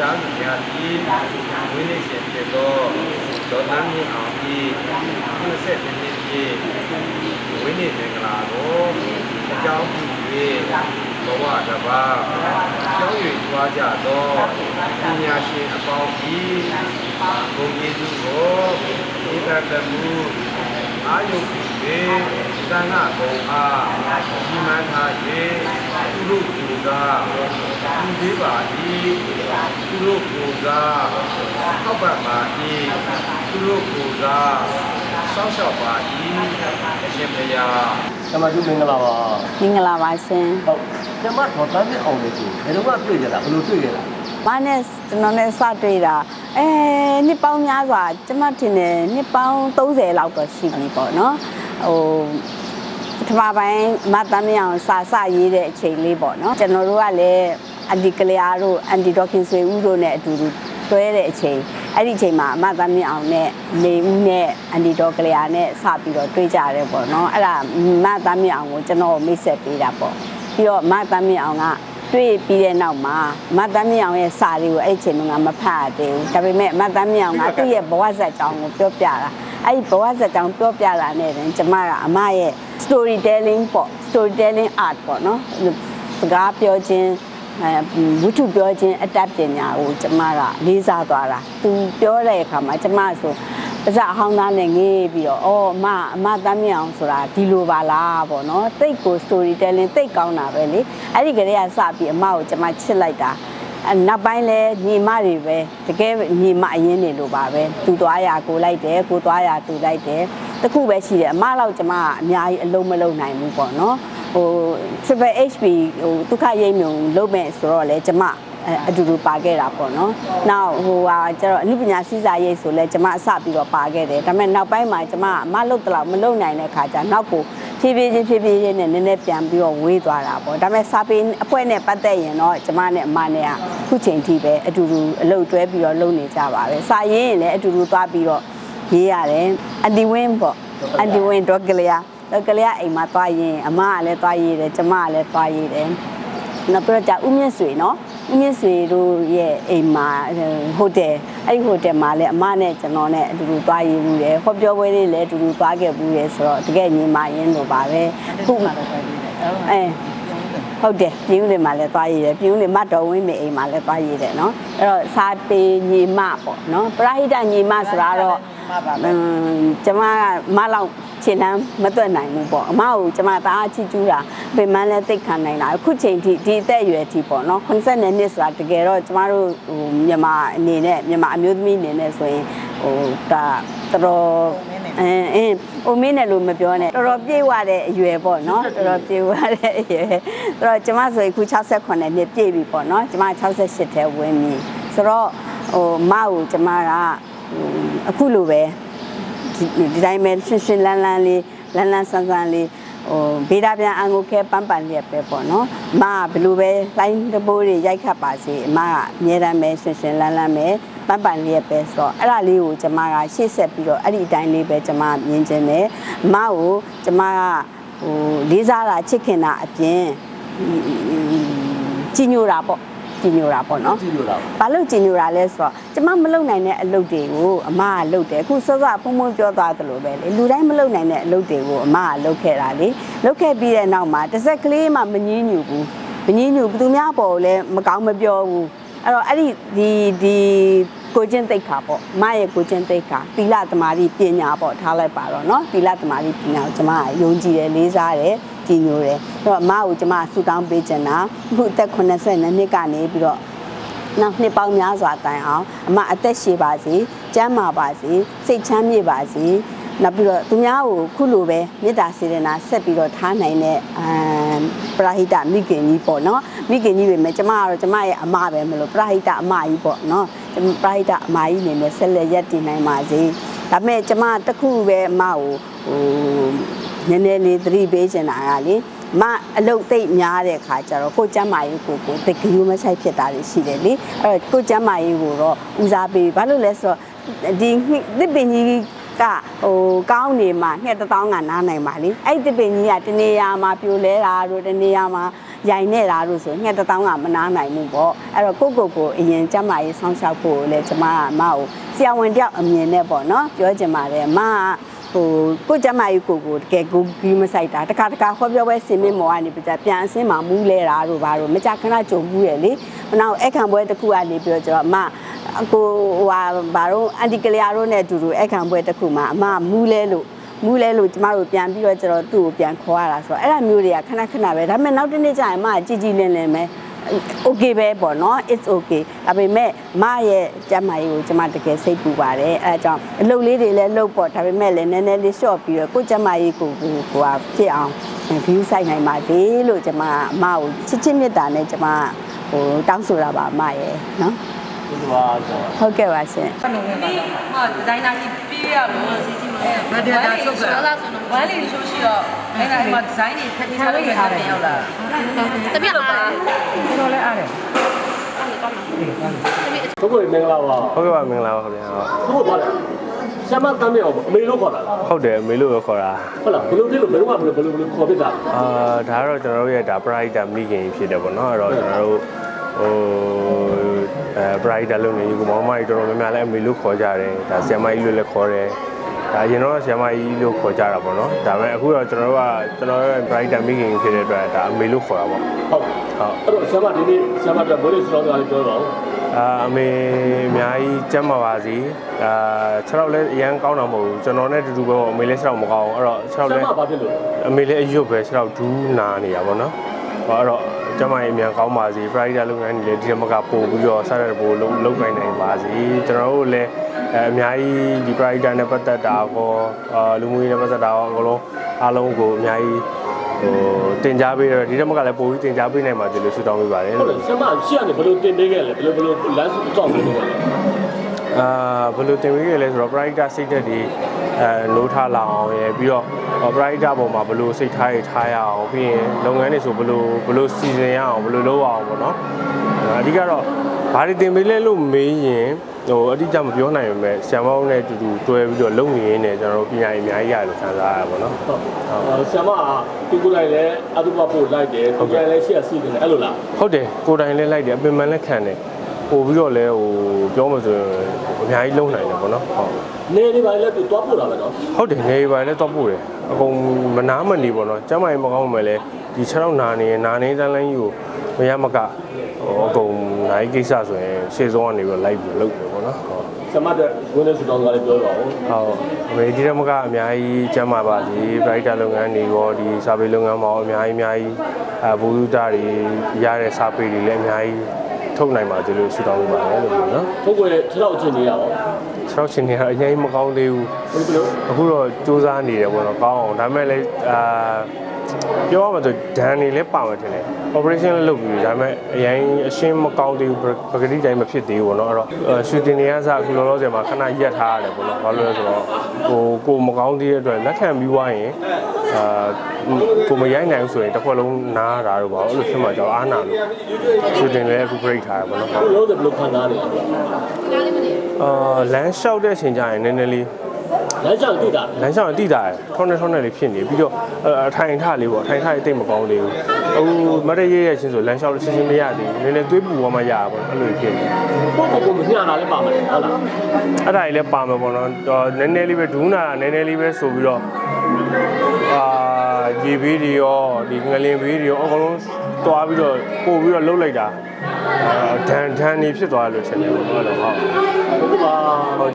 သားစုများသည်ဝိနည်းရှင်ဖြစ်သောဒေါ်တန်းမြင့်အောင်ဤ80နှစ်ပြည့်ဝိနည်းမင်္ဂလာကိုအကြောင်းပြု၍ဘဝတစ်ပါးကျောင်း၍ကြွားကြသောပညာရှင်အပေါင်းကြီးဘုံကျေးဇူးကိုဧကတမှုအာယုပြု၍ သံဃာဘုံအားဒီမှန်ထား၍သူတို့ကူသာသူသေးပါ၏သူတို့ကူသာထောက်ပံ့ပါ၏သူတို့ကူသာစောင့်ရှောက်ပါ၏အရှင်ဘုရားဆရာမတို့မင်္ဂလာပါမင်္ဂလာပါရှင်ဟုတ်ဆရာမတော်တမ်းမြင့်အောင်လေဆိုဘယ်တော့မှတွေ့ကြတာဘယ်လိုတွေ့ကြတာ။ဘာနဲ့ကျွန်တော်နဲ့စတွေ့တာအဲနှစ်ပေါင်းများစွာကျမထင်တယ်နှစ်ပေါင်း30လောက်တော့ရှိပြီပေါ့နော်။ ဟိုပထမပိုင်းမတ်တမ်းမြောင်စာစရေးတဲ့အချိန်လေးပေါ့နော်။ကျွန်တော်တို့ကလည်းအန်တီကလျာတို့အန်တီဒေါခင်ဆွေဦးတို့နဲ့အတူတူတွဲတဲ့အချိန်အဲ့ဒီအချိန်မှာအမတ်သားမြင့်အောင်နဲ့နေဦးနဲ့အန်တီဒေါကလျာနဲ့စပြီးတော့တွေ့ကြရတယ်ပေါ့နော်အဲ့ဒါမတ်သားမြင့်အောင်ကိုကျွန်တော်မိတ်ဆက်ပေးတာပေါ့ပြီးတော့မတ်သားမြင့်အောင်ကတွေ့ပြီးတဲ့နောက်မှာမတ်တမ်းမြောင်ရဲ့စာတွေကိုအဲ့ဒီအချိန်ကမဖတ်ရသေးဘူးဒါပေမဲ့မတ်တမ်းမြောင်ကသူ့ရဲ့ဘဝဇာတ်ကြောင်းကိုပြောပြတာ အဲ့ဒီဘဝဇာတ်ကြောင်းပြောပြတာနဲ့တင်ကျမကအမရဲ့ storytelling ပေါ့ storytelling art ပေါ့နော်စကားပြောခြင်းအဲဝတ္ထုပြောခြင်းအတတ်ပညာကိုကျမကလေးစားသွားတာသူပြောတဲ့အခါမှာကျမဆိုပါဇက်အဟောင်းသားနဲ့ငေးပြီးတော့အော်အမအမတမ်းမြောင်ဆိုတာဒီလိုပါလားပေါ့နော်တိတ်ကို storytelling တိတ်ကောင်းတာပဲလေအဲ့ဒီကလေးကစပြီးအမကိုကျမချစ်လိုက်တာအဲ နောက်ပိုင်းလဲညီမတွေပဲတကယ်ညီမအရင်နေလို့ပါပဲသူသွားရကိုလိုက်တယ်ကိုသွားရသူလိုက်တယ်တခုပဲရှိတယ်အမလောက်ကျမကအများကြီးအလုံးမလုံးနိုင်ဘူးပေါ့နော်ဟို triple HP ဟိုဒုက္ခရိပ်မြုံလုံးမဲ့ဆိုတော့လေကျမ အဲအတူတူပါခဲ့တာပေါ့နော်။နောက်ဟိုဟာကျတော့အနုပညာစီစာရေးဆိုလဲကျမအစပြီးတော့ပါခဲ့တယ်။ဒါပေမဲ့နောက်ပိုင်းမှာကျမအမလုတ်တလောက်မလုတ်နိုင်တဲ့ခါကျနောက်ကိုဖြည်းဖြည်းချင်းဖြည်းဖြည်းချင်းနဲ့နည်းနည်းပြန်ပြီးတော့ဝေးသွားတာပေါ့။ဒါပေမဲ့စာပေအဖွဲ့နဲ့ပတ်သက်ရင်တော့ကျမနဲ့အမနဲ့ကခုချိန်ထိပဲအတူတူအလုပ်တွဲပြီးတော့လုပ်နေကြပါပဲ။စာရေးရင်လည်းအတူတူသွားပြီးတော့ရေးရတယ်။အန်တီဝင်းပေါ့။အန်တီဝင်းတော့ကလေးတော့ကလေးအိမ်မှာသွားရင်အမကလည်းသွားရေးတယ်ကျမကလည်းသွားရေးတယ်။နောက်ပြီးတော့ကြာဦးမြင့်ဆွေနော်ဦး မြင့်ဆွေတို့ရဲ့အိမ်မှာဟိုတယ်အဲ့ဒီဟိုတယ်မှာလည်းအမနဲ့ကျွန်တော်နဲ့အတူတူသွားရေးဘူးတယ်ဟောပြောပွဲလေးလည်းအတူတူသွားခဲ့ဘူးတယ်ဆိုတော့တကယ်ညီမရင်းလို့ပါပဲခုမှတော့သွားရေးတယ်အဲဟုတ်တယ်ပြည်ဦးလေးမှာလည်းသွားရေးတယ်ပြည်ဦးလေးမတ်တော်ဝင်းမေအိမ်မှာလည်းသွားရေးတယ်နော်အဲ့တော့စာပေညီမပေါ့နော်ပရိဟိတညီမဆိုတာတော့ အင်းကျွန်မကမလောက်ခြေလမ်းမတွက်နိုင်ဘူးပေါ့အမကိုကျွန်မတအားချီကျူးတာပြင်မန်းလဲသိတ်ခံနိုင်တာအခုချိန်ထိဒီအသက်အရွယ်ထိပေါ့နော်80နှစ်ဆိုတာတကယ်တော့ကျမတို့ဟိုမြန်မာအနေနဲ့မြန်မာအမျိုးသမီးအနေနဲ့ဆိုရင်ဟိုဒါတော်တော်အင်းအင်းဟိုမင်းနဲ့လို့မပြောနဲ့တော်တော်ပြေဝတဲ့အရွယ်ပေါ့နော်တော်တော်ပြေဝတဲ့အရွယ်အဲ့တော့ကျမဆိုရင်အခု68နှစ်ပြည့်ပြီပေါ့နော်ကျမ68ထဲဝင်ပြီဆိုတော့ဟိုမကိုကျမကဟို အခုလိုပဲဒီဒီတိုင်းပဲရှင်းရှင်းလန်းလန်းလေးလန်းလန်းဆန်းဆန်းလေးဟိုဗေဒပြန်အငုခဲပန်းပန်လျက်ပဲပေါ့နော်အမကဘယ်လိုပဲလိုင်းတပိုးတွေရိုက်ခတ်ပါစေအမကအမြဲတမ်းပဲရှင်းရှင်းလန်းလန်းပဲပန်းပန်လျက်ပဲဆိုတော့အဲ့ဒါလေးကိုကျွန်မကရှေ့ဆက်ပြီးတော့အဲ့ဒီအတိုင်းလေးပဲကျွန်မမြင်ခြင်းတယ်အမကိုကျွန်မကဟိုလေးစားတာချစ်ခင်တာအပြင်ကြီးညိုတာပေါ့ ကြီးညိုတာပေါ့နော် ကြည့်လို့လား ဘာလို့ကျင်ညိုတာလဲဆိုတော့ကျမမလုံနိုင်တဲ့အလုပ်တွေကိုအမကလုပ်တယ်အခုစောစောဖုံဖုံပြောသွားသလိုပဲလေလူတိုင်းမလုံနိုင်တဲ့အလုပ်တွေကိုအမကလုပ်ခဲ့တာလေလုပ်ခဲ့ပြီးတဲ့နောက်မှာတစ်စက်ကလေးမှမငင်းညူဘူးမငင်းညူဘယ်သူများပေါ်လည်းမကောင်းမပြောဘူးအဲ့တော့အဲ့ဒီဒီဒီကိုချင်းတိတ်ခါပေါ့အမရဲ့ကိုချင်းတိတ်ခါသီလသမารိပညာပေါ့ထားလိုက်ပါတော့เนาะသီလသမารိပညာကိုကျမကယုံကြည်တယ်လေးစားတယ် ကြည်ညိုတယ်အဲ့တော့အမကိုကျမဆူတောင်းပေးချင်တာအခုအသက်82နှစ်ကနေပြီးတော့နောက်နှစ်ပေါင်းများစွာတိုင်အောင်အမအသက်ရှည်ပါစေကျန်းမာပါစေစိတ်ချမ်းမြေ့ပါစေနောက်ပြီးတော့သူများကိုခုလိုပဲမေတ္တာစေတနာဆက်ပြီးတော့ထားနိုင်တဲ့အမ်ပရာဟိတမိခင်ကြီးပေါ့နော်မိခင်ကြီးပဲမဲ့ကျမကတော့ကျမရဲ့အမပဲမလို့ပရာဟိတအမကြီးပေါ့နော်ပရာဟိတအမကြီးနေနဲ့ဆက်လက်ရက်တည်နိုင်ပါစေဒါပေမဲ့ကျမတစ်ခုပဲအမကိုဟို နည်းနည်းလေးသတိပေးချင်တာကလေမအလုတ်သိပ်များတဲ့ခါကျတော့ကိုကျမ်းမာရေးကိုကိုတကယ်မဆိုင်ဖြစ်တာတွေရှိတယ်လေအဲ့တော့ကိုကျမ်းမာရေးကိုတော့ဦးစားပေးဘာလို့လဲဆိုတော့ဒီသစ်ပင်ကြီးကဟိုကောင်းနေမှာငှက်တစ်တောင်းကနားနိုင်ပါလေအဲ့ဒီသစ်ပင်ကြီးကတနေရာမှာပြိုလဲတာတို့တနေရာမှာရိုင်နေတာလို့ဆိုငှက်တစ်တောင်းကမနာနိုင်ဘူးပေါ့အဲ့တော့ကိုယ့်ကိုယ်ကိုအရင်ကျမကြီးဆောင်းလျှောက်ဖို့လည်းကျမကအမကိုဆရာဝန်တယောက်အမြင်နဲ့ပေါ့နော်ပြောချင်ပါတယ်အမက ဟိုကိုယ့်ကျမကြီးကိုယ်ကိုတကယ်ကိုကြီးမဆိုင်တာတခါတခါဟောပြောပွဲစင်မင်းမော်ကနေပြကြပြန်အစင်းမှာမူးလဲတာတို့ဘာတို့မကြခဏကြုံမှုရလေမနောက်အခန့်ပွဲတစ်ခုကနေပြီးတော့ကျတော့အမအကိုဟိုဟာဘာတို့အန်တီကလျာတို့နဲ့အတူတူအခန့်ပွဲတစ်ခုမှာအမမူးလဲလို့မူးလဲလို့ကျမတို့ပြန်ပြီးတော့ကျတော့သူ့ကိုပြန်ခေါ်ရတာဆိုတော့အဲ့ဒါမျိုးတွေကခဏခဏပဲဒါပေမဲ့နောက်တစ်နေ့ကျရင်အမကကြည်ကြည်လင်လင်ပဲ okay ပဲပေါ့နော် it's okay ဒါပေမဲ့မရဲ့ကျမ်းမာရေးကိုကျမတကယ်စိတ်ပူပါတယ်အဲအကြောင်းအလုပ်လေးတွေလည်းလုပ်ပေါ့ဒါပေမဲ့လည်းနည်းနည်းလေး short ပြီးတော့ကိုယ်ကျမ်းမာရေးကိုကိုဟိုဟာဖြစ်အောင် view ဆိုင်နိုင်ပါစေလို့ကျမအမကိုချစ်ချစ်မြတ်တာနဲ့ကျမဟိုတောင်းဆိုတာပါအမရဲ့နော်ဒီလိုပါဆိုဟုတ်ကဲ့ပါရှင်ဒီမှာဒီဇိုင်နာကြီးပြရလို့စီစီမလို့မတ်တာချုပ်ကလာဆိုတော့ဝမ်းလေးရှိုးရှိတော့ အဲ့ဒါဒီမှာဒီဇိုင်းတွေဖက်ပြီးစားလို့ရတဲ့ရောက်လာတပြက်ပါတော်လည်းအားတယ်ဘုကိုမင်္ဂလာပါဟုတ်ကဲ့ပါမင်္ဂလာပါခင်ဗျာဘုကိုပါလေဆရာမတမ်းမြောက်အမေလို့ခေါ်တာလားဟုတ်တယ်မေလို့ပဲခေါ်တာဟုတ်လားဘယ်လိုဖြစ်လို့ဘယ်တော့မှဘယ်လိုဘယ်လိုခေါ်ဖြစ်တာအာဒါကတော့ကျွန်တော်တို့ရဲ့ဒါ Pride မိခင်ဖြစ်တယ်ပေါ့နော်အဲ့တော့ကျွန်တော်တို့ဟိုအဲ Pride လုံးနေယူကမောင်မကြီးတော်တော်များများလည်းအမေလို့ခေါ်ကြတယ်ဒါဆီယမကြီးလို့လည်းခေါ်တယ် ဒါရင်တော့ဆီယမကြီးလို့ခေါ်ကြတာပေါ့နော်ဒါပေမဲ့အခုတော့ကျွန်တော်တို့ကကျွန်တော်တို့ရဲ့ Pride မိခင်ဖြစ်တဲ့အတွက်ဒါအမေလို့ခေါ်တာပေါ့ဟုတ်ဟုတ်အဲ့တော့ဆရာမဒီနေ့ဆရာမကဘယ်လိုစလောကလေးပြောတော့အာအမေအများကြီးကျမ်းပါပါစီအာ6တော့လည်းအရန်ကောင်းတာမဟုတ်ဘူးကျွန်တော်နဲ့အတူတူပဲပေါ့အမေလည်း6တော့မကောင်းဘူးအဲ့တော့6ဆရာလည်းမဘာဖြစ်လို့အမေလည်းအရွတ်ပဲ6တော့ဒူးနာနေတာပေါ့နော်ဟောအဲ့တော့ကျမကြီးအမြန်ကောင်းပါစီ Friday လုပ်ငန်းတွေလည်းဒီထက်မကပို့ပြီးတော့စားရတဲ့ပို့လုံးလုံးနိုင်နိုင်ပါစီကျွန်တော်တို့လည်း အဲအများကြီးဒီ Friday နဲ့ပတ်သက်တာကောအာလူမှုရေးနဲ့ပတ်သက်တာကောအကုန်လုံးအားလုံးကိုအများကြီးဟိုတင် जा ပေးတော့ဒီထက်မကလည်းပို့ပြီးတင် जा ပေးနိုင်ပါသေးလို့ဆုတောင်းပေးပါတယ်ဟုတ်လို့တယ်ဆရာမရှေ့ကနေဘယ်လိုတင်ပေးခဲ့လဲဘယ်လိုဘယ်လိုလမ်းကြောက်ပေးခဲ့လဲအာဘယ်လိုတင်ပေးရလဲဆိုတော့ Pride စိတ်သက်ဒီအဲနိုးထားလာအောင်ရယ်ပြီးတော့ Pride ပေါ်မှာဘယ်လိုစိတ်ထားရထားရအောင်ပြီးရင်လုပ်ငန်းတွေဆိုဘယ်လိုဘယ်လိုစီစဉ်ရအောင်ဘယ်လိုလုပ်အောင်ပေါ့နော်အဓိကတော့ ဘာတွေတင်ပေးလဲလို့မေးရင်ဟိုအတိအကျမပြောနိုင်ပါမဲ့ဆရာမောင်းနဲ့အတူတူတွဲပြီးတော့လုပ်နေရင်းနဲ့ကျွန်တော်တို့ပညာရေးအများကြီးရတယ်ခံစားရပါပေါ့နော်ဟုတ်ဆရာမကသူကိုယ်တိုင်လည်းအတူပါပို့လိုက်တယ်သူကလည်းရှေ့စီးတယ်အဲ့လိုလားဟုတ်တယ်ကိုယ်တိုင်လည်းလိုက်တယ်အပင်ပန်းလည်းခံတယ်ပို့ပြီးတော့လဲဟိုပြောမှဆိုရင်အများကြီးလုံးနိုင်တယ်ပေါ့နော်ဟုတ်နေနေပါလေသူတွားပို့တာပဲနော်ဟုတ်တယ်နေပါလေတော့ပို့တယ်အကုန်မနာမနေပေါ့နော်ကျမ်းမာရေးမကောင်းမှလည်း ဒီ6ရောက်နာနေရင်နာနေတန်းလန်းကြီးကိုမရမကဟိုအကုန်နိုင်ကိစ္စဆိုရင်ရှေ့ဆုံးကနေပြီးတော့လိုက်ပြီးလုပ်တယ်ပေါ့နော်ဟုတ်ဆရာမတဲ့ဝင်နေစတောင်းကလေးပြောတော့ဟုတ်အမေဒီတော့မကအများကြီးကျမ်းမာပါစေပရိုက်တာလုပ်ငန်းတွေရောဒီစာပေလုပ်ငန်းမှာရောအများကြီးအများကြီးအဘူဒ္ဓတွေရတဲ့စာပေတွေလည်းအများကြီးထုတ်နိုင်ပါသေးလို့ဆုတောင်းပေးပါတယ်လို့ပြောနော်ထုတ်ွယ်ခြေထောက်ချင်းနေရအောင်6ရောက်ရှင်တွေကတော့အရင်မကောင်းသေးဘူးဘယ်လိုအခုတော့စူးစမ်းနေတယ်ပေါ့နော်ကောင်းအောင်ဒါပေမဲ့လည်းအာ ပြောရမှာဆိုဒန်နေလည်းပါမယ်ထင်တယ် operation လည်းလုပ်ပြီးဒါပေမဲ့အရင်အရှင်းမကောင်းသေးဘူးပကတိတိုင်းမဖြစ်သေးဘူးပေါ့နော်အဲ့တော့ရှူတင်တွေကစအခုလောလောဆယ်မှာခဏရက်ထားရတယ်ပေါ့နော်ဘာလို့လဲဆိုတော့ဟိုကိုမကောင်းသေးတဲ့အတွက်လက်ခံပြီးွားရင်အာကိုမရိုက်နိုင်ဘူးဆိုရင်တစ်ခွက်လုံးနားတာတော့ပေါ့အဲ့လိုဖြစ်မှကြောက်အားနာလို့ရှူတင်လည်းအခု break ထားရပေါ့နော်ဘယ်လိုလဲဘယ်လိုခံစားနေလဲအာလမ်းလျှောက်တဲ့အချိန်ကျရင်နည်းနည်းလေး လမ်းကြောင်တိတာလမ်းလျှောက်ရင်တိတာရယ်ထုံးနေထုံးနေလေးဖြစ်နေပြီးတော့အထိုင်ထလေးပေါ့အထိုင်ထလေးတိတ်မကောင်းသေးဘူးအခုမရရဲရဲချင်းဆိုလမ်းလျှောက်လို့ချင်းချင်းမရသေးဘူးနည်းနည်းသွေးပူသွားမှရတာပေါ့အဲ့လိုဖြစ်နေကိုယ့်ကိုယ်ကိုညှာတာလည်းပါမယ်ဟုတ်လားအဲ့ဒါကြီးလည်းပါမှာပေါ့နော်တော့နည်းနည်းလေးပဲဒူးနာတာနည်းနည်းလေးပဲဆိုပြီးတော့အာရေဘေးတွေရောဒီငလင်ဘေးတွေရောအကုန်လုံးတွားပြီးတော့ပို့ပြီးတော့လှုပ်လိုက်တာအာဒန်ဒန်နေဖြစ်သွားတယ်လို့ထင်တယ်ပေါ့နော်ဟုတ်